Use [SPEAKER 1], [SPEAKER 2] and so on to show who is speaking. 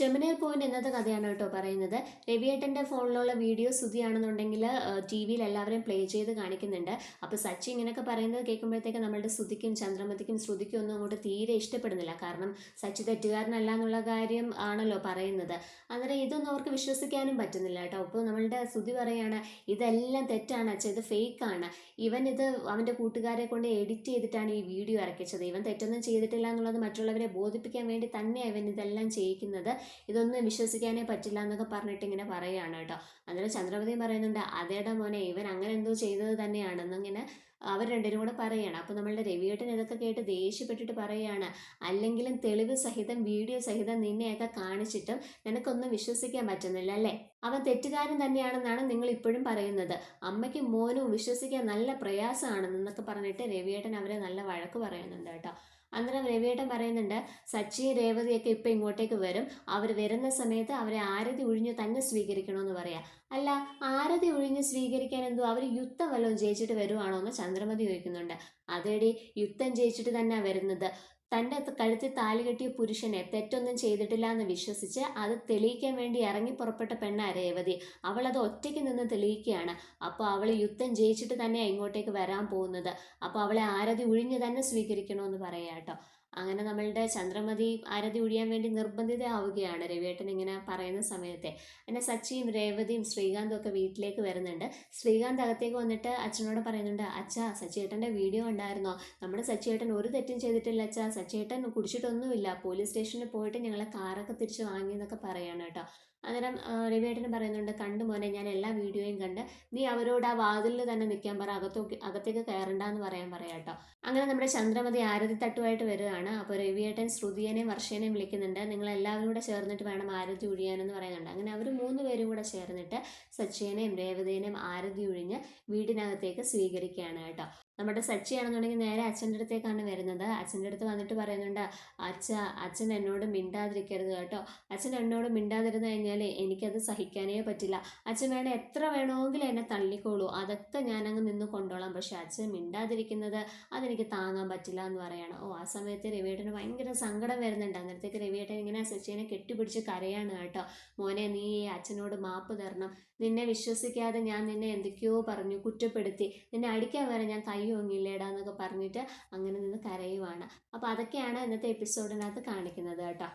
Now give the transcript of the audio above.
[SPEAKER 1] ചെമ്മനീർ point ഇന്നത്തെ കഥയാണ് കേട്ടോ പറയുന്നത്. രവിയേട്ടന്റെ ഫോണിലുള്ള വീഡിയോ സ്തുതിയാണെന്നുണ്ടെങ്കിൽ ടി വിയിൽ എല്ലാവരും പ്ലേ ചെയ്ത് കാണിക്കുന്നുണ്ട്. അപ്പോൾ സച്ചി ഇങ്ങനെയൊക്കെ പറയുന്നത് കേൾക്കുമ്പോഴത്തേക്ക് നമ്മളുടെ ശ്രുതിക്കും ചന്ദ്രമതിക്കും ശ്രുതിക്കും ഒന്നും അങ്ങോട്ട് തീരെ ഇഷ്ടപ്പെടുന്നില്ല. കാരണം സച്ചി തെറ്റുകാരനല്ല എന്നുള്ള കാര്യം ആണല്ലോ പറയുന്നത്. അന്നേരം ഇതൊന്നും അവർക്ക് വിശ്വസിക്കാനും പറ്റുന്നില്ല കേട്ടോ. അപ്പോൾ നമ്മളുടെ ശ്രുതി പറയാണ് ഇതെല്ലാം തെറ്റാണ് അച്ഛൻ ഇത് ഫേക്കാണ് ഇവൻ ഇത് അവന്റെ കൂട്ടുകാരെ കൊണ്ട് എഡിറ്റ് ചെയ്തിട്ടാണ് ഈ വീഡിയോ ഇറക്കിച്ചത്. ഇവൻ തെറ്റൊന്നും ചെയ്തിട്ടില്ല എന്നുള്ളത് മറ്റുള്ളവരെ ബോധിപ്പിക്കാൻ വേണ്ടി തന്നെയാണ് ഇവൻ ഇതെല്ലാം ചെയ്യിക്കുന്നത്. ഇതൊന്നും വിശ്വസിക്കാനേ പറ്റില്ല എന്നൊക്കെ പറഞ്ഞിട്ട് ഇങ്ങനെ പറയുകയാണ് കേട്ടോ. അന്നേരം ചന്ദ്രപതി പറയുന്നുണ്ട് അതേടാ മോനെ ഇവൻ അങ്ങനെ എന്തോ ചെയ്തത് തന്നെയാണെന്നിങ്ങനെ അവർ രണ്ടിനും കൂടെ പറയുകയാണ്. അപ്പോൾ നമ്മളുടെ രവിയേട്ടൻ ഇതൊക്കെ കേട്ട് ദേഷ്യപ്പെട്ടിട്ട് പറയുകയാണ് അല്ലെങ്കിലും തെളിവ് സഹിതം വീഡിയോ സഹിതം നിന്നെയൊക്കെ കാണിച്ചിട്ടും നിനക്കൊന്നും വിശ്വസിക്കാൻ പറ്റുന്നില്ല അല്ലേ? അവൻ തെറ്റുകാരൻ തന്നെയാണെന്നാണ് നിങ്ങൾ ഇപ്പോഴും പറയുന്നത്. അമ്മയ്ക്കും മോനും വിശ്വസിക്കാൻ നല്ല പ്രയാസമാണെന്നൊക്കെ പറഞ്ഞിട്ട് രവിയേട്ടൻ അവരെ നല്ല വഴക്ക് പറയുന്നുണ്ട് കേട്ടോ. അന്നേരം രവിയേട്ടൻ പറയുന്നുണ്ട് സച്ചി രേവതിയൊക്കെ ഇപ്പം ഇങ്ങോട്ടേക്ക് വരും. അവർ വരുന്ന സമയത്ത് അവരെ ആരതി ഒഴിഞ്ഞു തന്നെ സ്വീകരിക്കണമെന്ന് പറയാം. അല്ല ആരതി ഒഴിഞ്ഞ് സ്വീകരിക്കാൻ എന്തോ അവർ യുദ്ധം വല്ലതും ജയിച്ചിട്ട് വരുവാണോ എന്ന് ചന്ദ്രമതി ചോദിക്കുന്നുണ്ട്. അതേടി യുദ്ധം ജയിച്ചിട്ട് തന്നെയാണ് വരുന്നത്. തന്റെ കഴുത്തിൽ താലി കെട്ടിയ പുരുഷനെ തെറ്റൊന്നും ചെയ്തിട്ടില്ല എന്ന് വിശ്വസിച്ച് അത് തെളിയിക്കാൻ വേണ്ടി ഇറങ്ങി പുറപ്പെട്ട പെണ്ണ രേവതി. അവൾ അത് ഒറ്റയ്ക്ക് നിന്ന് തെളിയിക്കുകയാണ്. അപ്പോൾ അവൾ യുദ്ധം ജയിച്ചിട്ട് തന്നെയാണ് ഇങ്ങോട്ടേക്ക് വരാൻ പോകുന്നത്. അപ്പോൾ അവളെ ആരതി ഒഴിഞ്ഞ് തന്നെ സ്വീകരിക്കണമെന്ന് പറയാം കേട്ടോ. അങ്ങനെ നമ്മളുടെ ചന്ദ്രമതി ആരതി ഒഴിയാൻ വേണ്ടി നിർബന്ധിതയാവുകയാണ്. രവിയേട്ടൻ ഇങ്ങനെ പറയുന്ന സമയത്തെ. പിന്നെ സച്ചിയും രേവതിയും ശ്രീകാന്തും ഒക്കെ വീട്ടിലേക്ക് വരുന്നുണ്ട്. ശ്രീകാന്ത് അകത്തേക്ക് വന്നിട്ട് അച്ഛനോട് പറയുന്നുണ്ട് അച്ഛാ സച്ചിയേട്ടന്റെ വീഡിയോ ഉണ്ടായിരുന്നോ നമ്മുടെ സച്ചിയേട്ടൻ ഒരു തെറ്റും ചെയ്തിട്ടില്ല അച്ഛാ. സച്ചിയേട്ടൻ കുടിച്ചിട്ടൊന്നുമില്ല. പോലീസ് സ്റ്റേഷനിൽ പോയിട്ട് ഞങ്ങളെ കാറൊക്കെ തിരിച്ച് വാങ്ങി എന്നൊക്കെ പറയാണ് കേട്ടോ. അന്നേരം രവിയേട്ടനും പറയുന്നുണ്ട് കണ്ടു മോനെ ഞാൻ എല്ലാ വീഡിയോയും കണ്ട് നീ അവരോട് ആ വാതിലിൽ തന്നെ നിൽക്കാൻ പറ അകത്തോക്ക് അകത്തേക്ക് കയറണ്ട എന്ന് പറയാൻ പറയാം കേട്ടോ അങ്ങനെ നമ്മുടെ ചന്ദ്രമതി ആരതി തട്ടുമായിട്ട് വരികയാണ് അപ്പോൾ രവിയേട്ടൻ ശ്രുതിയേനെയും വർഷേനെയും വിളിക്കുന്നുണ്ട് നിങ്ങൾ എല്ലാവരും കൂടെ ചേർന്നിട്ട് വേണം ആരതി ഒഴിയാനെന്ന് പറയുന്നുണ്ട് അങ്ങനെ അവർ മൂന്ന് പേരും കൂടെ ചേർന്നിട്ട് സച്ചിനെയും രേവതേനെയും ആരതി ഒഴിഞ്ഞ് വീടിനകത്തേക്ക് സ്വീകരിക്കുകയാണ് കേട്ടോ. നമ്മുടെ സച്ചിയാണെന്നുണ്ടെങ്കിൽ നേരെ അച്ഛന്റെ അടുത്തേക്കാണ് വരുന്നത്. അച്ഛന്റെ അടുത്ത് വന്നിട്ട് പറയുന്നുണ്ട് അച്ഛ അച്ഛൻ എന്നോട് മിണ്ടാതിരിക്കരുത് കേട്ടോ. അച്ഛൻ എന്നോട് മിണ്ടാതിരുന്ന് കഴിഞ്ഞാൽ എനിക്കത് സഹിക്കാനേ പറ്റില്ല. അച്ഛൻ വേണേൽ എത്ര വേണമെങ്കിലും എന്നെ തള്ളിക്കോളൂ. അതൊക്കെ ഞാനങ്ങ് നിന്ന് കൊണ്ടോളാം. പക്ഷെ അച്ഛൻ മിണ്ടാതിരിക്കുന്നത് അതെനിക്ക് താങ്ങാൻ പറ്റില്ല എന്ന് പറയാണ്. ഓ ആ സമയത്ത് രവിയേട്ടന് ഭയങ്കര സങ്കടം വരുന്നുണ്ട്. അന്നേരത്തേക്ക് രവിയേട്ടൻ ഇങ്ങനെ സച്ചിനെ കെട്ടിപ്പിടിച്ച് കരയാണ് കേട്ടോ. മോനെ നീ അച്ഛനോട് മാപ്പ് തരണം. നിന്നെ വിശ്വസിക്കാതെ ഞാൻ നിന്നെ എന്തൊക്കെയോ പറഞ്ഞു കുറ്റപ്പെടുത്തി. നിന്നെ അടിക്കാൻ വരെ ഞാൻ കൈ എന്നൊക്കെ പറഞ്ഞിട്ട് അങ്ങനെ നിന്ന് കരയുവാണ്. അപ്പോൾ അതൊക്കെയാണ് ഇന്നത്തെ എപ്പിസോഡിനകത്ത് കാണിക്കുന്നത് കേട്ടോ.